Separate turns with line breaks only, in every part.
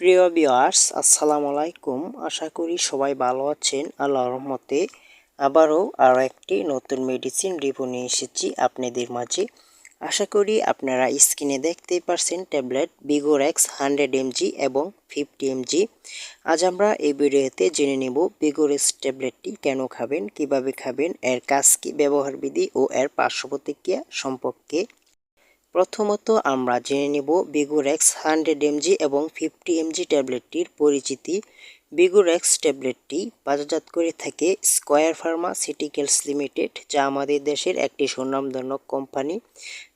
প্রিয় বিয়ার্স আসসালামু আলাইকুম। আশা করি সবাই ভালো আছেন। আল্লাহর রহমতে আবারও আরও একটি নতুন মেডিসিন রিভিউ নিয়ে এসেছি আপনাদের মাঝে। আশা করি আপনারা স্ক্রিনে দেখতেই পারছেন ট্যাবলেট বিগোরেক্স হান্ড্রেড এমজি এবং ফিফটি এমজি আজ আমরা এই ভিডিওতে জেনে নেব বিগোরেক্স ট্যাবলেটটি কেন খাবেন, কীভাবে খাবেন, এর কাজ কী ব্যবহার বিধি ও এর পার্শ্ব প্রতিক্রিয়া সম্পর্কে। প্রথমত আমরা জেনে নেব বিগুরেক্স হান্ড্রেড এমজি এবং ফিফটি এমজি ট্যাবলেটটির পরিচিতি। বিগুরেক্স ট্যাবলেটটি বাজারজাত করে থাকে স্কয়ার ফার্মাসিউটিক্যালস লিমিটেড যা আমাদের দেশের একটি সুনামধন্য কোম্পানি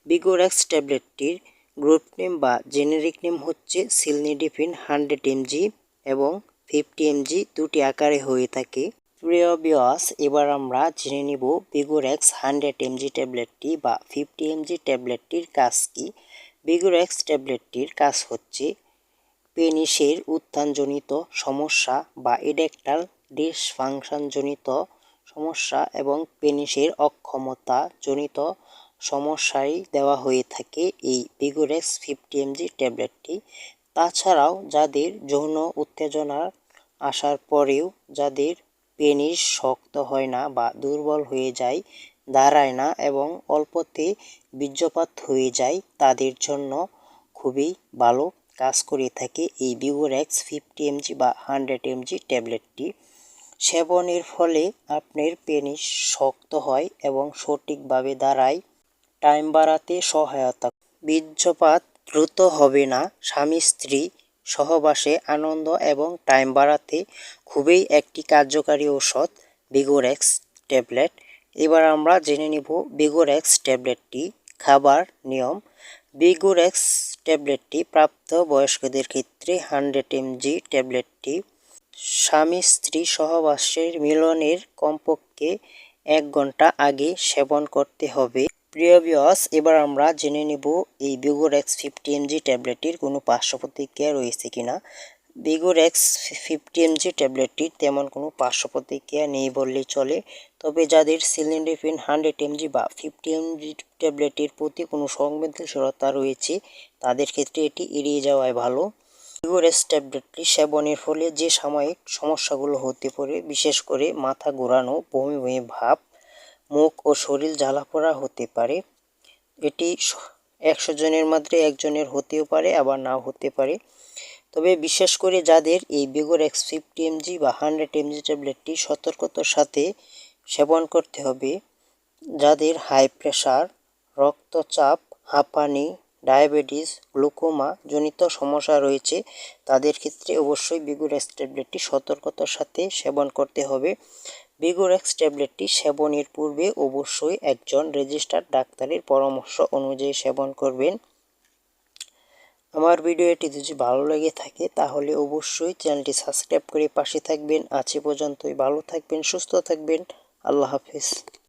বিগুরেক্স ট্যাবলেটটির গ্রুপ নেম বা জেনেরিক নেম হচ্ছে সিলনিডিফিন হান্ড্রেড এমজি এবং ফিফটি এমজি দুটি আকারে হয়ে থাকে। প্রিয় বিয়াস এবার আমরা জেনে নিব বিগুরেক্স হান্ড্রেড এমজি ট্যাবলেটটি বা ফিফটি এমজি ট্যাবলেটটির কাজ কি। বিগুরেক্স ট্যাবলেটটির কাজ হচ্ছে পেনিসের উত্থানজনিত সমস্যা বা ইডেকটাল ডিসফাংশনজনিত সমস্যা এবং পেনিসের অক্ষমতা জনিত সমস্যায় দেওয়া হয়ে থাকে এই বিগুরেক্স ফিফটি এমজি ট্যাবলেটটি তাছাড়াও যাদের যৌন উত্তেজনার আসার পরেও যাদের পেনিস শক্ত হয় না বা দুর্বল হয়ে যায়, দাঁড়ায় না এবং অল্পতে বীর্যপাত হয়ে যায়, তাদের জন্য খুবই ভালো কাজ করে থাকে এই বিগোরেক্স ফিফটি এমজি বা হান্ড্রেড এমজি ট্যাবলেটটি। সেবনের ফলে আপনার পেনিস শক্ত হয় এবং সঠিকভাবে দাঁড়ায়, টাইম বাড়াতে সহায়তা। বীর্যপাত দ্রুত হবে না, স্বামী স্ত্রী সহবাসে আনন্দ এবং টাইম বাড়াতে খুবই একটি কার্যকারী ঔষধ বিগোরেক্স ট্যাবলেট এবার আমরা জেনে নিব বিগোরেক্স ট্যাবলেটটি খাবার নিয়ম। বিগোরেক্স ট্যাবলেটটি প্রাপ্ত বয়স্কদের ক্ষেত্রে হান্ড্রেড এমজি ট্যাবলেটটি স্বামী স্ত্রী সহবাসের মিলনের কমপক্ষে এক ঘণ্টা আগে সেবন করতে হবে। প্রিয় বিয়স এবার আমরা জেনে নিব এই বিগোরেক্স ফিফটি এমজি ট্যাবলেটটির কোনো পার্শ্ব প্রতিক্রিয়া রয়েছে কিনা। বিগোরেক্স ফিফটি এমজি ট্যাবলেটটির তেমন কোনো পার্শ্ব প্রতিক্রিয়া নেই বললেই চলে। তবে যাদের সিলিন্ডেফিন হান্ড্রেড এমজি বা ফিফটি এমজি ট্যাবলেটের প্রতি কোনো সংবেদনশীলতা রয়েছে, তাদের ক্ষেত্রে এটি এড়িয়ে যাওয়াই ভালো। বিগোরেক্স ট্যাবলেটটি সেবনের ফলে যে সাময়িক সমস্যাগুলো হতে পারে, বিশেষ করে মাথা ঘোরানো বমি বমি ভাব মুখ ও শরীর জ্বালাপোড়া হতে পারে। এটি একশো জনের মধ্যে একজনের হতেও পারে, আবার নাও হতে পারে। তবে বিশেষ করে যাদের এই বিগোর এক্স ফিফটি এমজি বা হান্ড্রেড এমজি ট্যাবলেটটি সতর্কতার সাথে সেবন করতে হবে। যাদের হাই প্রেশার রক্তচাপ, হাঁপানি, ডায়াবেটিস, গ্লুকোমা জনিত সমস্যা রয়েছে, তাদের ক্ষেত্রে অবশ্যই বিগুরেক্স ট্যাবলেটটি সতর্কতার সাথে সেবন করতে হবে। বিগুরেক্স ট্যাবলেটটি সেবনের পূর্বে অবশ্যই একজন রেজিস্টার্ড ডাক্তারের পরামর্শ অনুযায়ী সেবন করবেন। আমার ভিডিওটি যদি ভালো লেগে থাকে, তাহলে অবশ্যই চ্যানেলটি সাবস্ক্রাইব করে পাশে থাকবেন। আছে পর্যন্তই। ভালো থাকবেন, সুস্থ থাকবেন। আল্লাহ হাফিজ।